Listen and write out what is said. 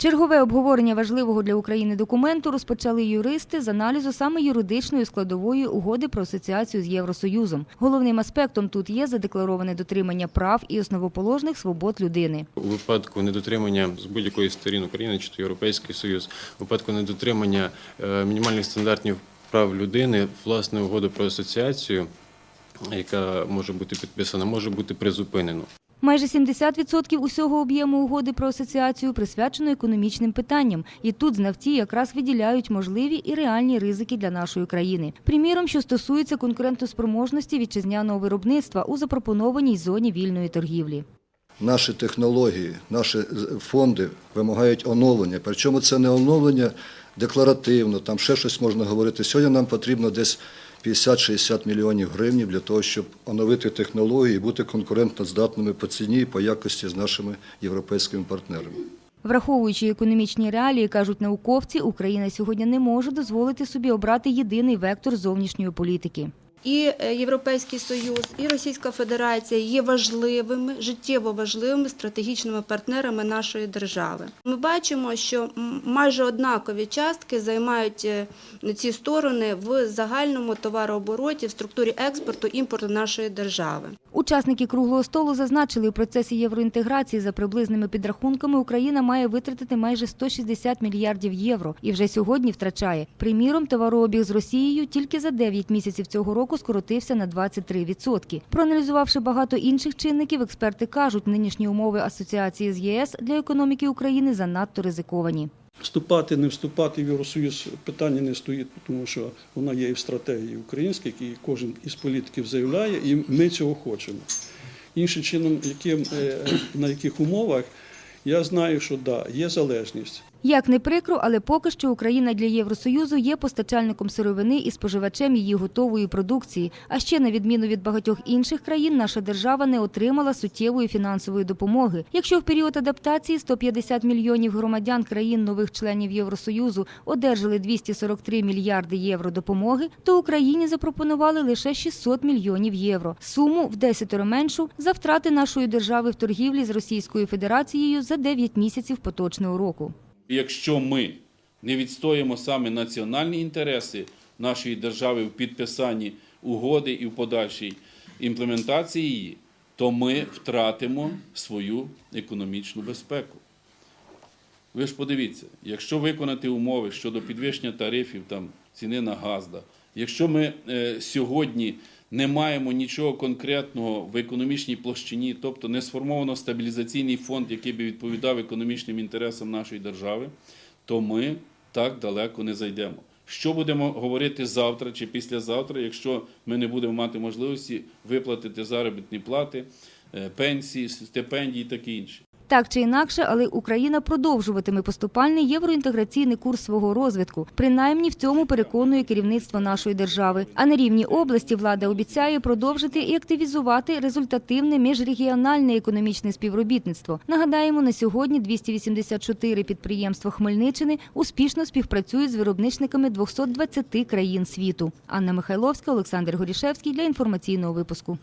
Чергове обговорення важливого для України документу розпочали юристи з аналізу саме юридичної складової угоди про асоціацію з Євросоюзом. Головним аспектом тут є задеклароване дотримання прав і основоположних свобод людини. У випадку недотримання з будь-якої сторін України чи то Європейський Союз, у випадку недотримання е, мінімальних стандартів прав людини, власне, угоду про асоціацію, яка може бути підписана, може бути призупинено. Майже 70% усього об'єму угоди про асоціацію присвячено економічним питанням, і тут знавці якраз виділяють можливі і реальні ризики для нашої країни. Приміром, що стосується конкурентоспроможності вітчизняного виробництва у запропонованій зоні вільної торгівлі. Наші технології, наші фонди вимагають оновлення. Причому це не оновлення декларативно, там ще щось можна говорити. Сьогодні нам потрібно десь 50-60 мільйонів гривень для того, щоб оновити технології і бути конкурентноздатними по ціні і по якості з нашими європейськими партнерами. Враховуючи економічні реалії, кажуть науковці, Україна сьогодні не може дозволити собі обрати єдиний вектор зовнішньої політики. І е, Європейський Союз, і Російська Федерація є важливими, життєво важливими стратегічними партнерами нашої держави. Ми бачимо, що майже однакові частки займають е, ці сторони в загальному товарообороті в структурі експорту імпорту нашої держави. Учасники круглого столу зазначили, у процесі євроінтеграції за приблизними підрахунками Україна має витратити майже 160 мільярдів євро і вже сьогодні втрачає. Приміром, товарообіг з Росією тільки за 9 місяців цього року скоротився на 23%. Проаналізувавши багато інших чинників, експерти кажуть, нинішні умови асоціації з ЄС для економіки України занадто ризиковані. Вступати, не вступати в Євросоюз питання не стоїть, тому що вона є і в стратегії українській, які кожен із політиків заявляє, і ми цього хочемо. Іншим чином, яким, е, на яких умовах, я знаю, що да, є залежність. Як не прикро, але поки що Україна для Євросоюзу є постачальником сировини і споживачем її готової продукції. А ще на відміну від багатьох інших країн, наша держава не отримала суттєвої фінансової допомоги. Якщо в період адаптації 150 мільйонів громадян країн нових членів Євросоюзу одержали 243 мільярди євро допомоги, то Україні запропонували лише 600 мільйонів євро. Суму в десятеро меншу за втрати нашої держави в торгівлі з Російською Федерацією за 9 місяців поточного року. Якщо ми не відстоїмо саме національні інтереси нашої держави в підписанні угоди і в подальшій імплементації її, то ми втратимо свою економічну безпеку. Ви ж подивіться, якщо виконати умови щодо підвищення тарифів там, ціни на газ, якщо ми е, сьогодні не маємо нічого конкретного в економічній площині, тобто не сформовано стабілізаційний фонд, який би відповідав економічним інтересам нашої держави, то ми так далеко не зайдемо. Що будемо говорити завтра чи післязавтра, якщо ми не будемо мати можливості виплатити заробітні плати, е, пенсії, стипендії і таке інше? Так чи інакше, але Україна продовжуватиме поступальний євроінтеграційний курс свого розвитку. Принаймні в цьому переконує керівництво нашої держави. А на рівні області влада обіцяє продовжити і активізувати результативне міжрегіональне економічне співробітництво. Нагадаємо, на сьогодні 284 підприємства Хмельниччини успішно співпрацюють з виробничниками 220 країн світу. Анна Михайловська, Олександр Горішевський для інформаційного випуску.